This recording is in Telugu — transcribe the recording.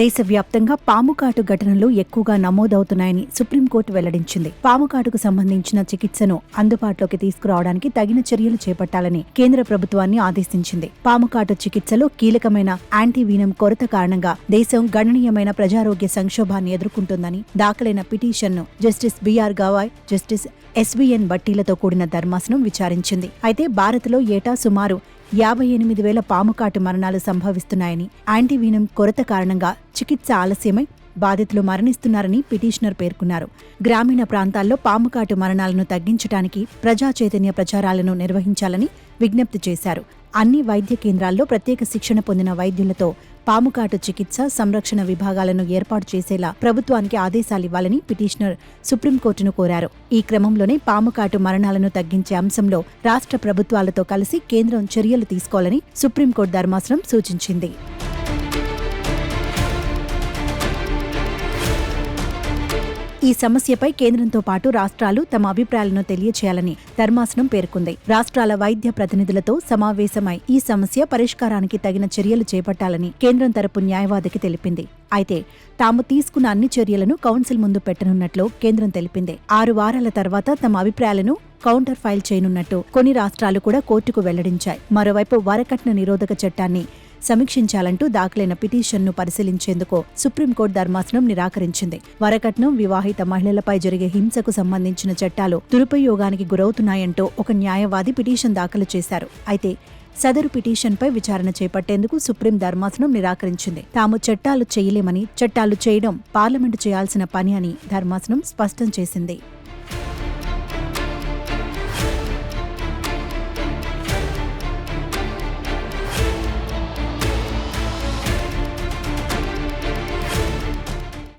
దేశవ్యాప్తంగా పాముకాటు ఘటనలు ఎక్కువగా నమోదవుతున్నాయని సుప్రీంకోర్టు వెల్లడించింది. పాముకాటుకు సంబంధించిన చికిత్సను అందుబాటులోకి తీసుకురావడానికి తగిన చర్యలు చేపట్టాలని కేంద్ర ప్రభుత్వాన్ని ఆదేశించింది. పాముకాటు చికిత్సలో కీలకమైన యాంటీవీనం కొరత కారణంగా దేశం గణనీయమైన ప్రజారోగ్య సంక్షోభాన్ని ఎదుర్కొంటుందని దాఖలైన పిటిషన్ను justice BR Gavai justice SVN బట్టీలతో కూడిన ధర్మాసనం విచారించింది. అయితే భారత్లో ఏటా సుమారు యాభై ఎనిమిది వేల పాముకాటు మరణాలు సంభవిస్తున్నాయని యాంటీవీనం కొరత కారణంగా చికిత్స ఆలస్యమై బాధితులు మరణిస్తున్నారని పిటిషనర్ పేర్కొన్నారు. గ్రామీణ ప్రాంతాల్లో పాముకాటు మరణాలను తగ్గించడానికి ప్రజా చైతన్య ప్రచారాలను నిర్వహించాలని విజ్ఞప్తి చేశారు. అన్ని వైద్య కేంద్రాల్లో ప్రత్యేక శిక్షణ పొందిన వైద్యులతో పాముకాటు చికిత్స సంరక్షణ విభాగాలను ఏర్పాటు చేసేలా ప్రభుత్వానికి ఆదేశాలివ్వాలని పిటిషనర్ సుప్రీంకోర్టును కోరారు. ఈ క్రమంలోనే పాముకాటు మరణాలను తగ్గించే అంశంలో రాష్ట్ర ప్రభుత్వాలతో కలిసి కేంద్రం చర్యలు తీసుకోవాలని సుప్రీంకోర్టు ధర్మాసనం సూచించింది. ఈ సమస్యపై కేంద్రంతో పాటు రాష్ట్రాలు తమ అభిప్రాయాలను తెలియచేయాలని ధర్మాసనం పేర్కొంది. రాష్ట్రాల వైద్య ప్రతినిధులతో సమావేశమై ఈ సమస్య పరిష్కారానికి తగిన చర్యలు చేపట్టాలని కేంద్రం తరపు న్యాయవాదికి తెలిపింది. అయితే తాము తీసుకున్న అన్ని చర్యలను కౌన్సిల్ ముందు పెట్టనున్నట్లు కేంద్రం తెలిపింది. ఆరు వారాల తర్వాత తమ అభిప్రాయాలను కౌంటర్ ఫైల్ చేయనున్నట్టు కొన్ని రాష్ట్రాలు కూడా కోర్టుకు వెల్లడించాయి. మరోవైపు వరకట్న నిరోధక చట్టాన్ని సమీక్షించాలంటూ దాఖలైన పిటిషన్ను పరిశీలించేందుకు సుప్రీంకోర్టు ధర్మాసనం నిరాకరించింది. వరకట్నం వివాహిత మహిళలపై జరిగే హింసకు సంబంధించిన చట్టాలు దురుపయోగానికి గురవుతున్నాయంటూ ఒక న్యాయవాది పిటిషన్ దాఖలు చేశారు. అయితే సదరు పిటిషన్పై విచారణ చేపట్టేందుకు సుప్రీం ధర్మాసనం నిరాకరించింది. తాము చట్టాలు చేయలేమని చట్టాలు చేయడం పార్లమెంటు చేయాల్సిన పని అని ధర్మాసనం స్పష్టం చేసింది.